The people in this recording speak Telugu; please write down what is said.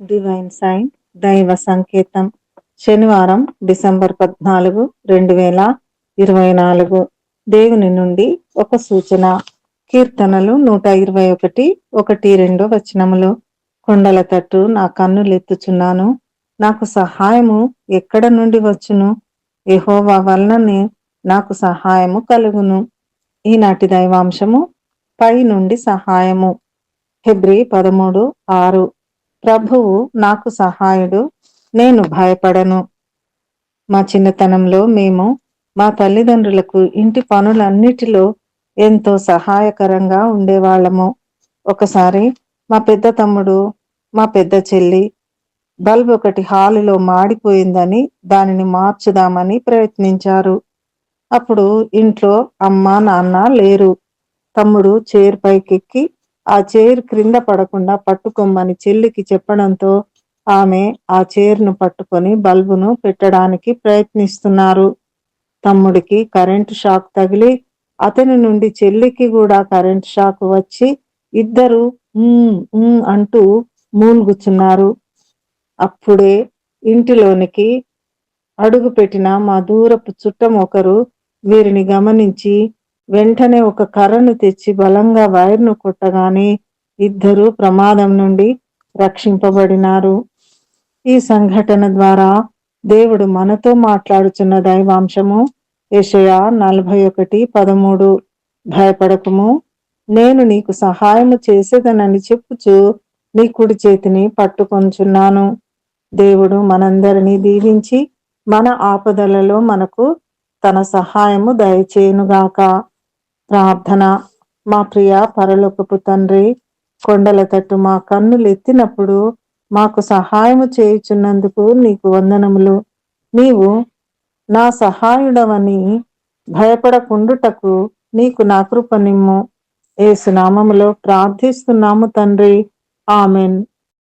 డివైన్ సైన్ దైవ సంకేతం శనివారం డిసెంబర్ పద్నాలుగు రెండు వేల ఇరవై నాలుగు దేవుని నుండి ఒక సూచన. కీర్తనలు నూట ఇరవై ఒకటి ఒకటి రెండు వచనములు. కొండల తట్టు నా కన్నులెత్తుచున్నాను నాకు సహాయము ఎక్కడ నుండి వచ్చును? ఎహోవా వలననే నాకు సహాయము కలుగును. ఈనాటి దైవాంశము పై నుండి సహాయము. హెబ్రి పదమూడు ఆరు. ప్రభువు నాకు సహాయుడు నేను భయపడను. మా చిన్నతనంలో మేము మా తల్లిదండ్రులకు ఇంటి పనులన్నిటిలో ఎంతో సహాయకరంగా ఉండేవాళ్ళము. ఒకసారి మా పెద్ద తమ్ముడు మా పెద్ద చెల్లి బల్బ్ ఒకటి హాలులో మాడిపోయిందని దానిని మార్చుదామని ప్రయత్నించారు. అప్పుడు ఇంట్లో అమ్మ నాన్న లేరు. తమ్ముడు చైర్ పైకెక్కి ఆ చైర్ క్రింద పడకుండా పట్టుకోమని చెల్లికి చెప్పడంతో ఆమె ఆ చైర్ను పట్టుకొని బల్బును పెట్టడానికి ప్రయత్నిస్తున్నారు. తమ్ముడికి కరెంటు షాక్ తగిలి అతని నుండి చెల్లికి కూడా కరెంట్ షాక్ వచ్చి ఇద్దరు అంటూ మూలుగుచున్నారు. అప్పుడే ఇంటిలోనికి అడుగు పెట్టిన మా దూరపు చుట్టం ఒకరు వీరిని గమనించి వెంటనే ఒక కర్రను తెచ్చి బలంగా వైర్ను కొట్టగానే ఇద్దరు ప్రమాదం నుండి రక్షింపబడినారు. ఈ సంఘటన ద్వారా దేవుడు మనతో మాట్లాడుచున్న దైవాంశము యషయా నలభై ఒకటి పదమూడు. భయపడకము. నేను నీకు సహాయము చేసేదనని చెప్పుచు నీ కుడి చేతిని పట్టుకొంచున్నాను. దేవుడు మనందరినీ దీవించి మన ఆపదలలో మనకు తన సహాయము దయచేయునుగాక. ప్రార్థన. మా ప్రియ పరలోకపు తండ్రి కొండల తట్టు మా కన్నులు ఎత్తినప్పుడు మాకు సహాయము చేయుచున్నందుకు నీకు వందనములు. నీవు నా సహాయుడవని భయపడకుండుటకు నీకు నా కృప నిమ్ము ఏసునామములో ప్రార్థిస్తున్నాము తండ్రి. ఆమెన్.